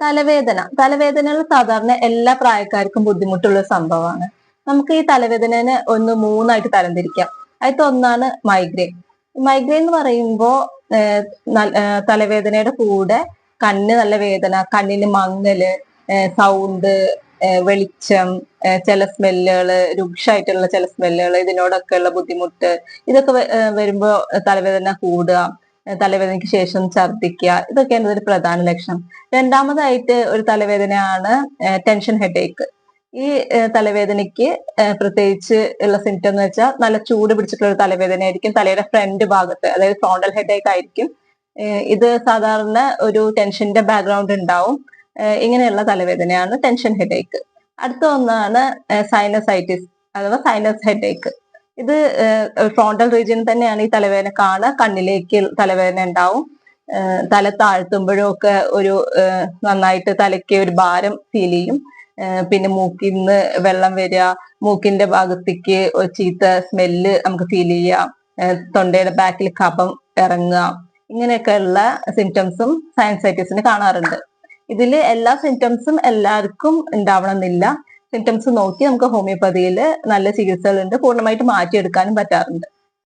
തലവേദന. തലവേദനകൾ സാധാരണ എല്ലാ പ്രായക്കാർക്കും ബുദ്ധിമുട്ടുള്ള സംഭവമാണ്. നമുക്ക് ഈ തലവേദനനെ ഒന്ന് മൂന്നായിട്ട് തരംതിരിക്കാം. അതിൽ ഒന്നാണ് മൈഗ്രെയിൻ. മൈഗ്രെയിൻ എന്ന് പറയുമ്പോൾ തലവേദനയുടെ കൂടെ കണ്ണ് നല്ല വേദന കണ്ണിന് മങ്ങൽ സൗണ്ട് വെളിച്ചം ചില സ്മെല്ലുകൾ രൂക്ഷമായിട്ടുള്ള ചില സ്മെല്ലുകൾ ഇതിനോടൊക്കെ ഉള്ള ബുദ്ധിമുട്ട് ഇതൊക്കെ വരുമ്പോൾ വരുമ്പോ തലവേദന കൂടുക. തലവേദനയ്ക്ക് ശേഷം ഛർദ്ദിക്കുക ഇതൊക്കെയാണ് ഒരു പ്രധാന ലക്ഷണം. രണ്ടാമതായിട്ട് ഒരു തലവേദനയാണ് ടെൻഷൻ ഹെഡേക്ക് ഈ തലവേദനയ്ക്ക് പ്രത്യേകിച്ച് ഉള്ള സിംറ്റം എന്ന് വെച്ചാൽ നല്ല ചൂട് പിടിച്ചിട്ടുള്ള ഒരു തലവേദന ആയിരിക്കും തലയുടെ ഫ്രണ്ട് ഭാഗത്ത് അതായത് ഫ്രോണ്ടൽ ഹെഡേക്ക് ആയിരിക്കും. ഇത് സാധാരണ ഒരു ടെൻഷന്റെ ബാക്ക്ഗ്രൗണ്ട് ഉണ്ടാവും. ഇങ്ങനെയുള്ള തലവേദനയാണ് ടെൻഷൻ ഹെഡേക്ക് അടുത്ത ഒന്നാണ് സൈനസൈറ്റിസ് അഥവാ സൈനസ് ഹെഡേക്ക് ഇത് ഫ്രോണ്ടൽ റീജിയൻ തന്നെയാണ് ഈ തലവേദന കാണുക കണ്ണിലേക്ക് തലവേദന ഉണ്ടാവും. തല താഴ്ത്തുമ്പോഴും ഒക്കെ ഒരു നന്നായിട്ട് തലയ്ക്ക് ഒരു ഭാരം ഫീൽ ചെയ്യും. പിന്നെ മൂക്കിൽ നിന്ന് വെള്ളം വരിക മൂക്കിന്റെ ഭാഗത്തേക്ക് ചീത്ത സ്മെല്ല് നമുക്ക് ഫീൽ ചെയ്യാം തൊണ്ടയുടെ ബാക്കിൽ കഫം ഇറങ്ങുക ഇങ്ങനെയൊക്കെയുള്ള സിംറ്റംസും സയൻസൈറ്റിസിന് കാണാറുണ്ട്. ഇതിൽ എല്ലാ സിംറ്റംസും എല്ലാവർക്കും ഉണ്ടാവണമെന്നില്ല. സിംറ്റംസ് നോക്കി നമുക്ക് ഹോമിയോപ്പതിയിൽ നല്ല ചികിത്സകളുണ്ട്. പൂർണമായിട്ട് മാറ്റിയെടുക്കാനും പറ്റാറുണ്ട്.